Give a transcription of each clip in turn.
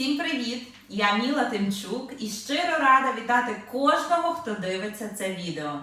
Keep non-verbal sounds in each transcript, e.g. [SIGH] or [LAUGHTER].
Всім привіт! Я Міла Тимчук і щиро рада вітати кожного, хто дивиться це відео.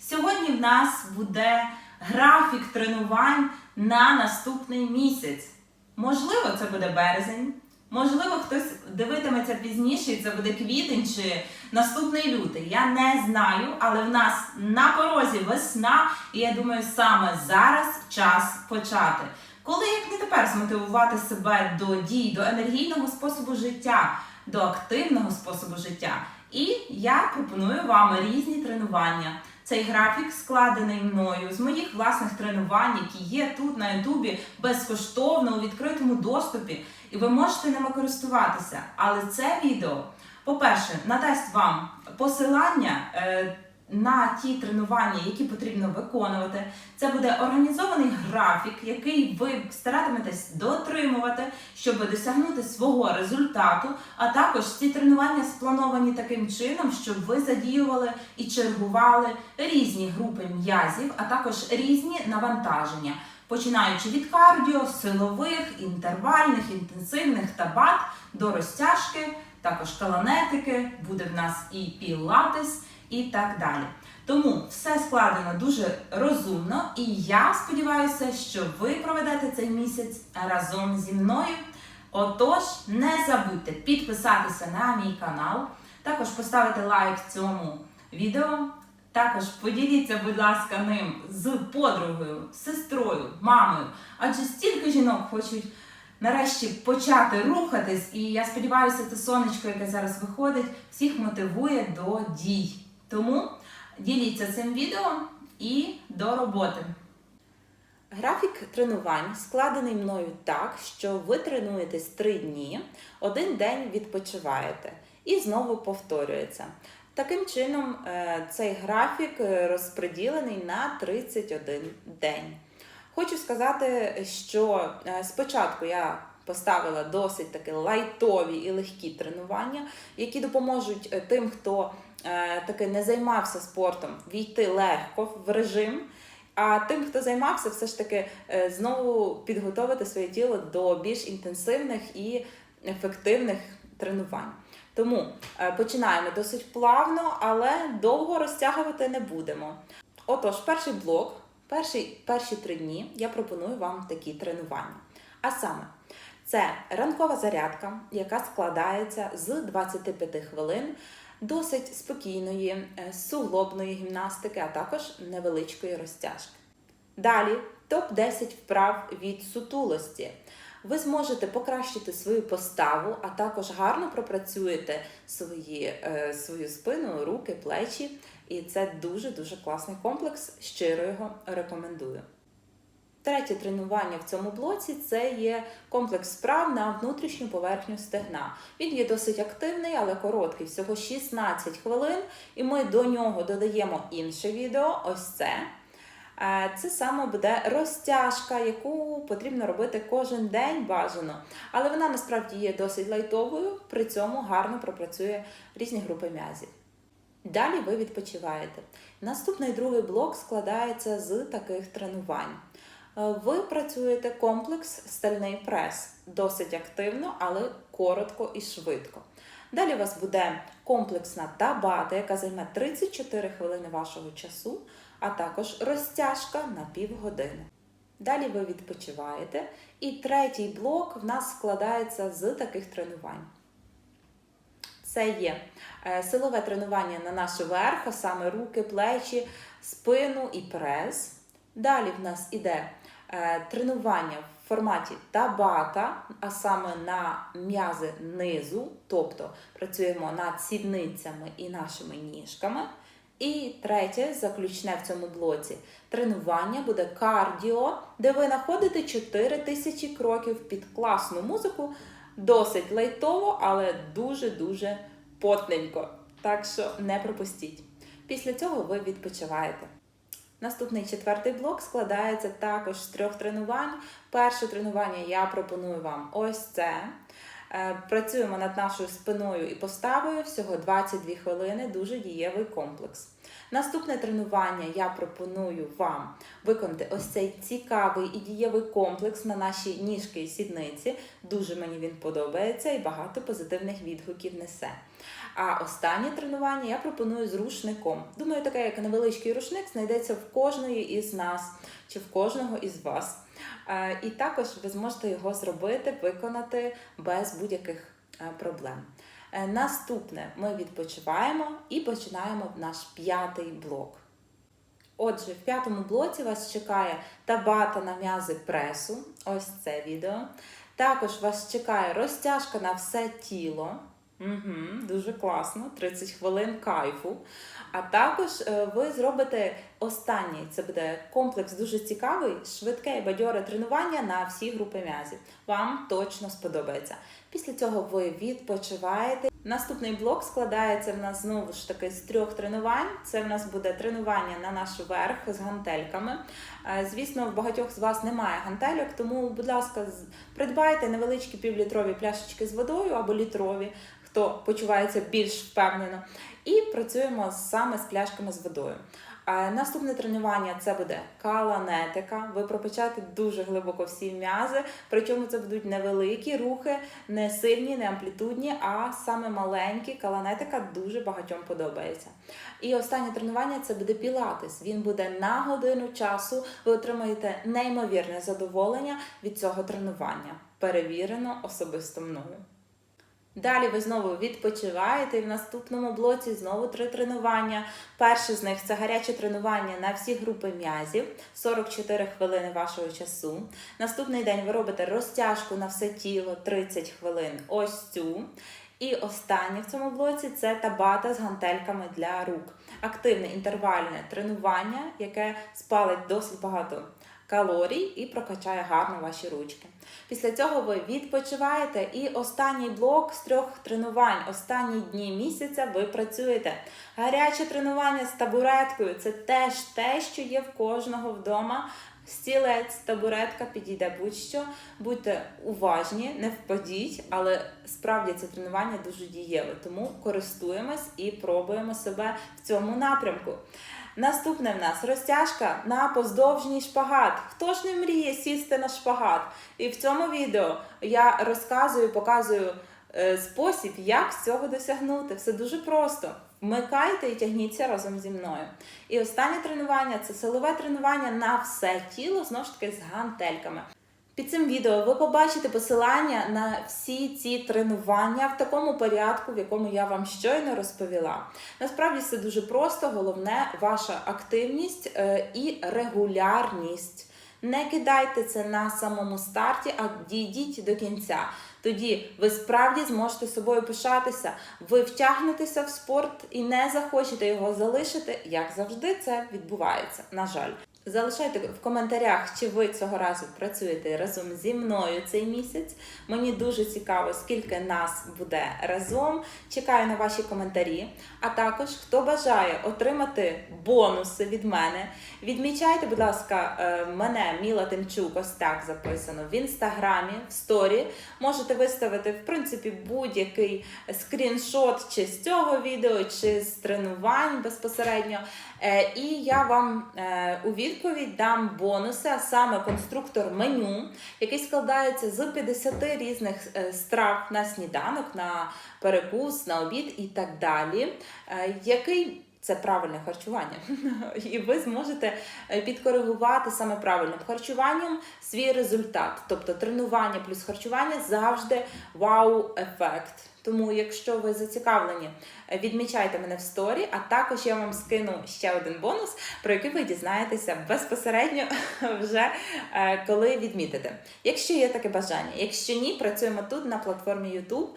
Сьогодні в нас буде графік тренувань на наступний місяць. Можливо, це буде березень, можливо, хтось дивитиметься пізніше, і це буде квітень чи наступний лютий. Я не знаю, але в нас на порозі весна, і я думаю, саме зараз час почати. Коли як не тепер змотивувати себе до дій, до енергійного способу життя, до активного способу життя. І я пропоную вам різні тренування. Цей графік складений мною з моїх власних тренувань, які є тут на Ютубі безкоштовно у відкритому доступі, і ви можете ними користуватися. Але це відео, по-перше, надасть вам посилання. На ті тренування, які потрібно виконувати. Це буде організований графік, який ви старатиметесь дотримувати, щоб досягнути свого результату. А також ці тренування сплановані таким чином, щоб ви задіювали і чергували різні групи м'язів, а також різні навантаження. Починаючи від кардіо, силових, інтервальних, інтенсивних та бат до розтяжки, також каланетики, буде в нас і пілатес і так далі. Тому все складено дуже розумно, і я сподіваюся, що ви проведете цей місяць разом зі мною. Отож, не забудьте підписатися на мій канал, також поставити лайк цьому відео. Також поділіться, будь ласка, ним з подругою, сестрою, мамою. Адже стільки жінок хочуть нарешті почати рухатись, і я сподіваюся, це сонечко, яке зараз виходить, всіх мотивує до дій. Тому діліться цим відео і до роботи. Графік тренувань складений мною так, що ви тренуєтесь 3 дні, один день відпочиваєте і знову повторюється. Таким чином, е, цей графік е, розподілений на 31 день. Хочу сказати, що е, спочатку я поставила досить таки лайтові і легкі тренування, які допоможуть тим, хто таки не займався спортом, війти легко в режим. А тим, хто займався, все ж таки е, знову підготовити своє тіло до більш інтенсивних і ефективних тренувань. Тому е, починаємо досить плавно, але довго розтягувати не будемо. Отож, перший блок, перші, перші три дні я пропоную вам такі тренування. А саме, це ранкова зарядка, яка складається з 25 хвилин досить спокійної, е, суглобної гімнастики, а також невеличкої розтяжки. Далі топ-10 вправ від сутулості. Ви зможете покращити свою поставу, а також гарно пропрацюєте свої, е, свою спину, руки, плечі. І це дуже-дуже класний комплекс. Щиро його рекомендую. Третє тренування в цьому блоці це є комплекс справ на внутрішню поверхню стегна. Він є досить активний, але короткий, всього 16 хвилин. І ми до нього додаємо інше відео. Ось це. Е, Це саме буде розтяжка, яку потрібно робити кожен день бажано. Але вона насправді є досить лайтовою, при цьому гарно пропрацює різні групи м'язів. Далі ви відпочиваєте. Наступний другий блок складається з таких тренувань. Ви працюєте комплекс стальний прес досить активно, але коротко і швидко. Далі у вас буде комплексна табата, яка займе 34 хвилини вашого часу, а також розтяжка на півгодини. Далі ви відпочиваєте. І третій блок в нас складається з таких тренувань. Це є е, силове тренування на наш верх, а саме руки, плечі, спину і прес. Далі в нас іде тренування в форматі табата, а саме на м'язи низу, тобто працюємо над сідницями і нашими ніжками. І третє, заключне в цьому блоці, тренування буде кардіо, де ви знаходите 4000 кроків під класну музику, досить лайтово, але дуже-дуже потненько. Так що не пропустіть. Після цього ви відпочиваєте. Наступний четвертий блок складається також з трьох тренувань. Перше тренування я пропоную вам ось це. Е, Працюємо над нашою спиною і поставою всього 22 хвилини, дуже дієвий комплекс. Наступне тренування я пропоную вам виконати ось цей цікавий і дієвий комплекс на наші ніжки і сідниці. Дуже мені він подобається і багато позитивних відгуків несе. А останнє тренування я пропоную з рушником. Думаю, таке як невеличкий рушник знайдеться в кожної із нас чи в кожного із вас. І також ви зможете його зробити, виконати без будь-яких е, проблем. Е, Наступне ми відпочиваємо і починаємо наш п'ятий блок. Отже, в п'ятому блоці вас чекає табата на м'язи пресу. Ось це відео. Також вас чекає розтяжка на все тіло. Угу, дуже класно, 30 хвилин кайфу. А також е, ви зробите останній. Це буде комплекс дуже цікавий, швидке і бадьоре тренування на всі групи м'язів. Вам точно сподобається. Після цього ви відпочиваєте. Наступний блок складається в нас знову ж таки з трьох тренувань. Це в нас буде тренування на наш верх з гантельками. Е, Звісно, в багатьох з вас немає гантельок, тому, будь ласка, придбайте невеличкі півлітрові пляшечки з водою або літрові, хто почувається більш впевнено. І працюємо саме з пляшками з водою. А Наступне тренування це буде каланетика. Ви пропечаєте дуже глибоко всі м'язи, причому це будуть невеликі рухи, не сильні, не амплітудні, а саме маленькі. Каланетика дуже багатьом подобається. І останнє тренування це буде пілатес. Він буде на годину часу. Ви отримаєте неймовірне задоволення від цього тренування. Перевірено особисто мною. Далі ви знову відпочиваєте і в наступному блоці знову три тренування. Перше з них це гаряче тренування на всі групи м'язів, 44 хвилини вашого часу. Наступний день ви робите розтяжку на все тіло 30 хвилин. Ось цю. І останнє в цьому блоці це табата з гантельками для рук. Активне інтервальне тренування, яке спалить досить багато калорій і прокачає гарно ваші ручки. Після цього ви відпочиваєте, і останній блок з трьох тренувань, останні дні місяця ви працюєте. Гаряче тренування з табуреткою це теж те, що є в кожного вдома. Стілець, табуретка підійде будь-що. Будьте уважні, не впадіть, але справді це тренування дуже дієве, тому користуємось і пробуємо себе в цьому напрямку. Наступне в нас розтяжка на поздовжній шпагат. Хто ж не мріє сісти на шпагат? І в цьому відео я розказую, показую е, спосіб, як цього досягнути. Все дуже просто. Вмикайте і тягніться разом зі мною. І останнє тренування це силове тренування на все тіло, знову ж таки з гантельками. Під цим відео ви побачите посилання на всі ці тренування в такому порядку, в якому я вам щойно розповіла. Насправді все дуже просто, головне ваша активність е, і регулярність. Не кидайте це на самому старті, а дійдіть до кінця. Тоді ви справді зможете собою пишатися, ви втягнетеся в спорт і не захочете його залишити, як завжди це відбувається. На жаль. Залишайте в коментарях, чи ви цього разу працюєте разом зі мною цей місяць. Мені дуже цікаво, скільки нас буде разом. Чекаю на ваші коментарі. А також, хто бажає отримати бонуси від мене, відмічайте, будь ласка, е, мене, Міла Тимчук, ось так записано в інстаграмі, в сторі. Можете виставити, в принципі, будь-який скріншот чи з цього відео, чи з тренувань безпосередньо. Е, І я вам е, у відповідь дам бонуси, а саме конструктор меню, який складається з 50 різних е, страв на сніданок, на перекус, на обід і так далі. Який це правильне харчування, [LAUGHS] і ви зможете е, підкоригувати саме правильним харчуванням свій результат. Тобто тренування плюс харчування завжди вау-ефект. Тому, якщо ви зацікавлені, е, відмічайте мене в сторі, а також я вам скину ще один бонус, про який ви дізнаєтеся безпосередньо [LAUGHS] вже е, коли відмітите. Якщо є таке бажання, якщо ні, працюємо тут на платформі YouTube.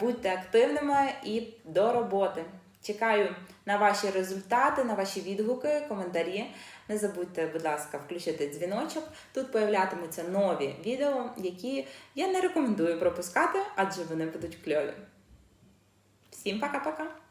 Будьте активними і до роботи. Чекаю на ваші результати, на ваші відгуки, коментарі. Не забудьте, будь ласка, включити дзвіночок. Тут появлятимуться нові відео, які я не рекомендую пропускати, адже вони будуть кльові. Всім пока-пока!